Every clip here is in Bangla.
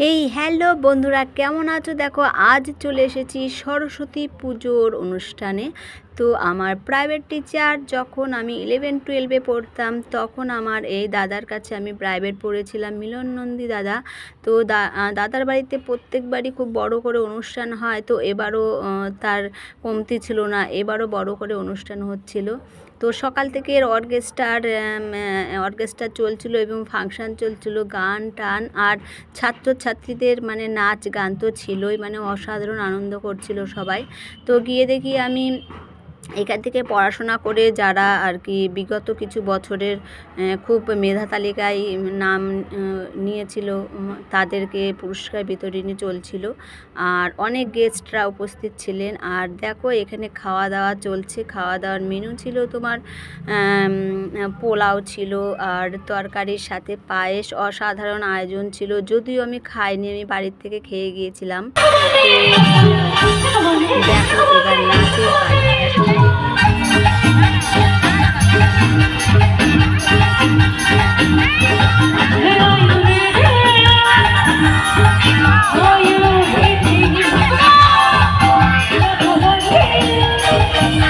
এই হ্যালো বন্ধুরা কেমন আছো? দেখো আজ চলে এসেছি সরস্বতী পুজোর অনুষ্ঠানে। তো আমার প্রাইভেট টিচার যখন আমি ইলেভেন টুয়েলভে পড়তাম, তখন আমার এই দাদার কাছে আমি প্রাইভেট পড়েছিলাম, মিলন নন্দী দাদা। তো দাদার বাড়িতে প্রত্যেকবারই খুব বড় করে অনুষ্ঠান হয়, তো এবারও তার কমতি ছিল না, এবারও বড় করে অনুষ্ঠান হচ্ছিল। তো সকাল থেকে এর অর্কেস্ট্রার অর্কেস্ট্রা চলছিল এবং ফাংশন চলছিল, গান, টান, আর ছাত্রছাত্রীদের মানে নাচ, গান তো ছিলই মানে অসাধারণ আনন্দ করছিল সবাই। তো গিয়ে দেখি আমি এখান থেকে পড়াশোনা করে যারা আর কি বিগত কিছু বছরের খুব মেধা তালিকায় নাম নিয়েছিল তাদেরকে পুরস্কার বিতরণী চলছিল। আর অনেক গেস্টরা উপস্থিত ছিলেন। আর দেখো, এখানে খাওয়া দাওয়া চলছে। খাওয়া দাওয়ার মেনু ছিল তোমার পোলাও ছিল, আর তরকারির সাথে পায়েস অসাধারণ আয়োজন ছিল। যদিও আমি খাইনি, আমি বাড়ির থেকে খেয়ে গিয়েছিলাম। দেখো, এবার দেখো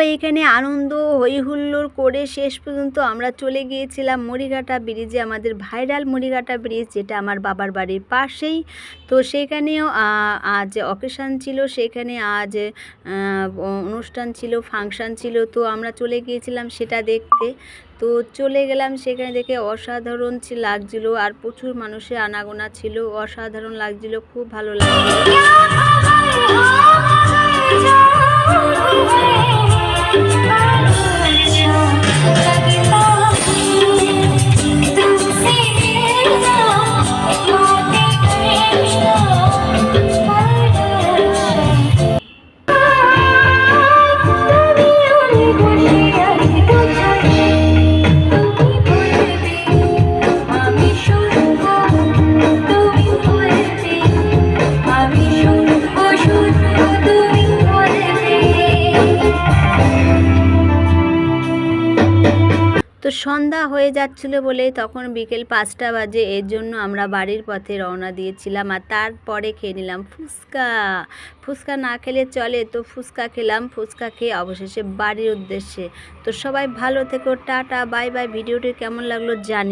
তো এইখানে আনন্দ হই হুল্লোড় করে শেষ পর্যন্ত আমরা চলে গিয়েছিলাম মুড়িঘাটা ব্রিজে আমাদের ভাইরাল মুড়িঘাটা ব্রিজ যেটা আমার বাবার বাড়ির পাশেই তো সেখানেও আজ অকেশান ছিল সেখানে আজ অনুষ্ঠান ছিল ফাংশান ছিল তো আমরা চলে গিয়েছিলাম সেটা দেখতে তো চলে গেলাম সেখানে দেখে অসাধারণ লাগছিল আর প্রচুর মানুষের আনাগোনা ছিল অসাধারণ লাগছিল খুব ভালো লাগছিল সন্ধ্যা হয়ে যাচ্ছিল বলে তখন বিকেল পাঁচটা বাজে। এর জন্য আমরা বাড়ির পথে রওনা দিয়েছিলাম আর তারপরে খেয়ে নিলাম ফুচকা। ফুচকা না খেলে চলে, তো ফুচকা খেলাম। ফুচকা খেয়ে অবশেষে বাড়ির উদ্দেশ্যে। তো সবাই ভালো থেকো, টাটা, বাই বাই। ভিডিওটি কেমন লাগল জানি